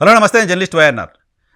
Hello నమస్తే నేను journalist YNR.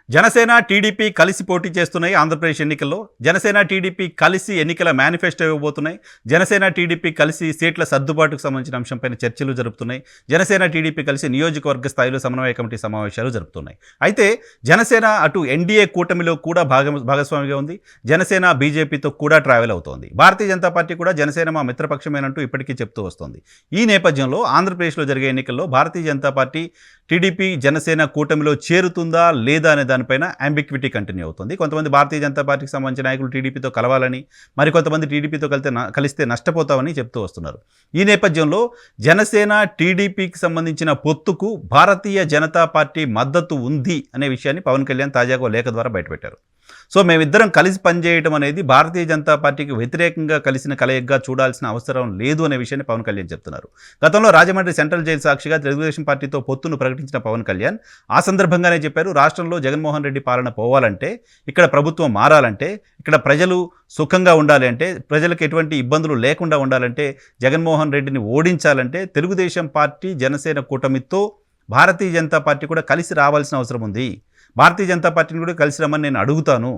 Janasena TDP కలిసి పోటీ చేస్తున్నాయి ఆంధ్రప్రదేశ్ ఎన్నికల్లో. జనసేన టీడీపీ కలిసి ఎన్నికల మేనిఫెస్టో ఇవ్వబోతున్నాయి. జనసేన టీడీపీ కలిసి సీట్ల సర్దుబాటుకు సంబంధించిన అంశంపైన చర్చలు జరుపుతున్నాయి. జనసేన టీడీపీ కలిసి నియోజకవర్గ స్థాయిలో సమన్వయ కమిటీ సమావేశాలు జరుపుతున్నాయి. అయితే జనసేన అటు ఎన్డీఏ కూటమిలో కూడా భాగ భాగస్వామిగా ఉంది. జనసేన బీజేపీతో కూడా ట్రావెల్ అవుతోంది. భారతీయ జనతా పార్టీ కూడా జనసేన మా మిత్రపక్షమేనంటూ ఇప్పటికీ చెప్తూ వస్తోంది. ఈ నేపథ్యంలో ఆంధ్రప్రదేశ్లో జరిగే ఎన్నికల్లో భారతీయ జనతా పార్టీ టీడీపీ జనసేన కూటమిలో చేరుతుందా లేదా అనే దానిపైన అంబిక్విటీ కంటిన్యూ అవుతుంది. కొంతమంది భారతీయ జనతా పార్టీకి సంబంధించిన నాయకులు టీడీపీతో కలవాలని మరికొంతమంది టీడీపీతో కలిస్తే కలిస్తే నష్టపోతామని చెప్తూ వస్తున్నారు. ఈ నేపథ్యంలో జనసేన టీడీపీకి సంబంధించిన పొత్తుకు భారతీయ జనతా పార్టీ మద్దతు ఉంది అనే విషయాన్ని పవన్ కళ్యాణ్ తాజాగా లేఖ ద్వారా బయటపెట్టారు. సో మేమిద్దరం కలిసి పనిచేయడం అనేది భారతీయ జనతా పార్టీకి వ్యతిరేకంగా కలిసిన కలయికగా చూడాల్సిన అవసరం లేదు అనే విషయాన్ని పవన్ కళ్యాణ్ చెప్తున్నారు. గతంలో రాజమండ్రి సెంట్రల్ జైలు సాక్షిగా తెలుగుదేశం పార్టీతో పొత్తును ప్రకటించిన పవన్ కళ్యాణ్. ఆ సందర్భంగానే చెప్పారు రాష్ట్రంలో జగన్మోహన్ రెడ్డి పాలన పోవాలంటే ఇక్కడ ప్రభుత్వం మారాలంటే ఇక్కడ ప్రజలు సుఖంగా ఉండాలి అంటే ప్రజలకు ఎటువంటి ఇబ్బందులు లేకుండా ఉండాలంటే జగన్మోహన్ రెడ్డిని ఓడించాలంటే తెలుగుదేశం పార్టీ జనసేన కూటమితో భారతీయ జనతా పార్టీ కూడా కలిసి రావాల్సిన అవసరం ఉంది. భారతీయ జనతా పార్టీని కూడా కలిసి రమ్మని నేను అడుగుతాను.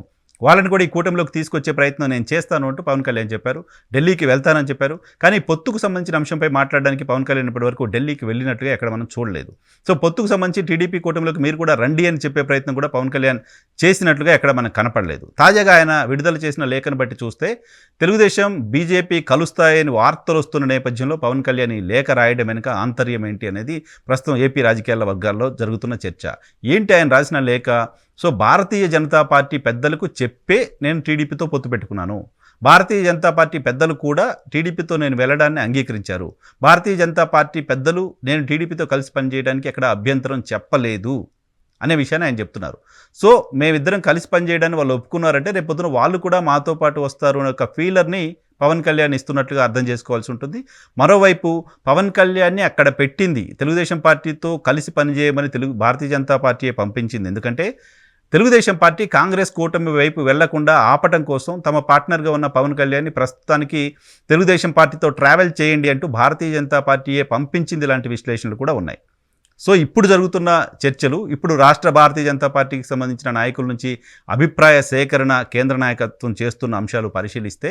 వాళ్ళని కూడా ఈ కూటమిలోకి తీసుకొచ్చే ప్రయత్నం నేను చేస్తాను అంటూ పవన్ కళ్యాణ్ చెప్పారు. ఢిల్లీకి వెళ్తానని చెప్పారు. కానీ పొత్తుకు సంబంధించిన అంశంపై మాట్లాడడానికి పవన్ కళ్యాణ్ ఇప్పటి వరకు ఢిల్లీకి వెళ్ళినట్టుగా ఎక్కడ మనం చూడలేదు. సో పొత్తుకు సంబంధించి టీడీపీ కూటమిలోకి మీరు కూడా రండి అని చెప్పే ప్రయత్నం కూడా పవన్ కళ్యాణ్ చేసినట్లుగా ఎక్కడ మనకు కనపడలేదు. తాజాగా ఆయన విడుదల చేసిన లేఖను బట్టి చూస్తే తెలుగుదేశం బీజేపీ కలుస్తాయని వార్తలు వస్తున్న నేపథ్యంలో పవన్ కళ్యాణ్ ఈ లేఖ రాయడం వెనుక ఆంతర్యం ఏంటి అనేది ప్రస్తుతం ఏపీ రాజకీయాల వర్గాల్లో జరుగుతున్న చర్చ. ఏంటి ఆయన రాసిన లేఖ? సో భారతీయ జనతా పార్టీ పెద్దలకు చెప్పే నేను టీడీపీతో పొత్తు పెట్టుకున్నాను. భారతీయ జనతా పార్టీ పెద్దలు కూడా టీడీపీతో నేను వెళ్ళడాన్ని అంగీకరించారు. భారతీయ జనతా పార్టీ పెద్దలు నేను టీడీపీతో కలిసి పనిచేయడానికి ఎక్కడ అభ్యంతరం చెప్పలేదు అనే విషయాన్ని ఆయన చెప్తున్నారు. సో మేమిద్దరం కలిసి పనిచేయడానికి వాళ్ళు ఒప్పుకున్నారంటే రేపు పొద్దున వాళ్ళు కూడా మాతో పాటు వస్తారు అనే ఒక ఫీలర్ని పవన్ కళ్యాణ్ ఇస్తున్నట్లుగా అర్థం చేసుకోవాల్సి ఉంటుంది. మరోవైపు పవన్ కళ్యాణ్ని అక్కడ పెట్టింది తెలుగుదేశం పార్టీతో కలిసి పనిచేయమని తెలుగు భారతీయ జనతా పార్టీయే పంపించింది. ఎందుకంటే తెలుగుదేశం పార్టీ కాంగ్రెస్ కూటమి వైపు వెళ్ళకుండా ఆపటం కోసం తమ పార్ట్నర్గా ఉన్న పవన్ కళ్యాణ్ని ప్రస్తుతానికి తెలుగుదేశం పార్టీతో ట్రావెల్ చేయండి అంటూ భారతీయ జనతా పార్టీయే పంపించింది లాంటి విశ్లేషణలు కూడా ఉన్నాయి. సో ఇప్పుడు జరుగుతున్న చర్చలు ఇప్పుడు రాష్ట్ర భారతీయ జనతా పార్టీకి సంబంధించిన నాయకుల నుంచి అభిప్రాయ సేకరణ కేంద్ర నాయకత్వం చేస్తున్న అంశాలు పరిశీలిస్తే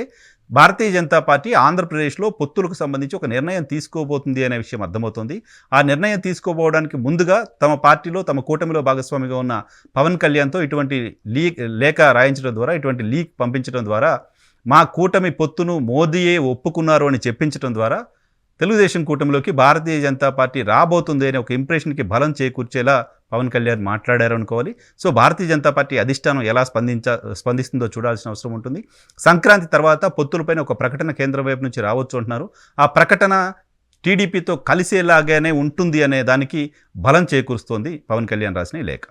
భారతీయ జనతా పార్టీ ఆంధ్రప్రదేశ్లో పొత్తులకు సంబంధించి ఒక నిర్ణయం తీసుకోబోతుంది అనే విషయం అర్థమవుతుంది. ఆ నిర్ణయం తీసుకోబోవడానికి ముందుగా తమ పార్టీలో తమ కూటమిలో భాగస్వామిగా ఉన్న పవన్ కళ్యాణ్తో ఇటువంటి లీక్ లేఖ రాయించడం ద్వారా ఇటువంటి లీక్ పంపించడం ద్వారా మా కూటమి పొత్తును మోదీయే ఒప్పుకున్నారు అని చెప్పించడం ద్వారా తెలుగుదేశం కూటమిలోకి భారతీయ జనతా పార్టీ రాబోతుంది అనే ఒక ఇంప్రెషన్కి బలం చేకూర్చేలా పవన్ కళ్యాణ్ మాట్లాడారు అనుకోవాలి. సో భారతీయ జనతా పార్టీ అధిష్టానం ఎలా స్పందించ స్పందిస్తుందో చూడాల్సిన అవసరం ఉంటుంది. సంక్రాంతి తర్వాత పొత్తులపైన ఒక ప్రకటన కేంద్రం వైపు నుంచి రావచ్చు అంటున్నారు. ఆ ప్రకటన టీడీపీతో కలిసేలాగానే ఉంటుంది అనే దానికి బలం చేకూరుస్తోంది పవన్ కళ్యాణ్ రాసిన ఈ లేఖ.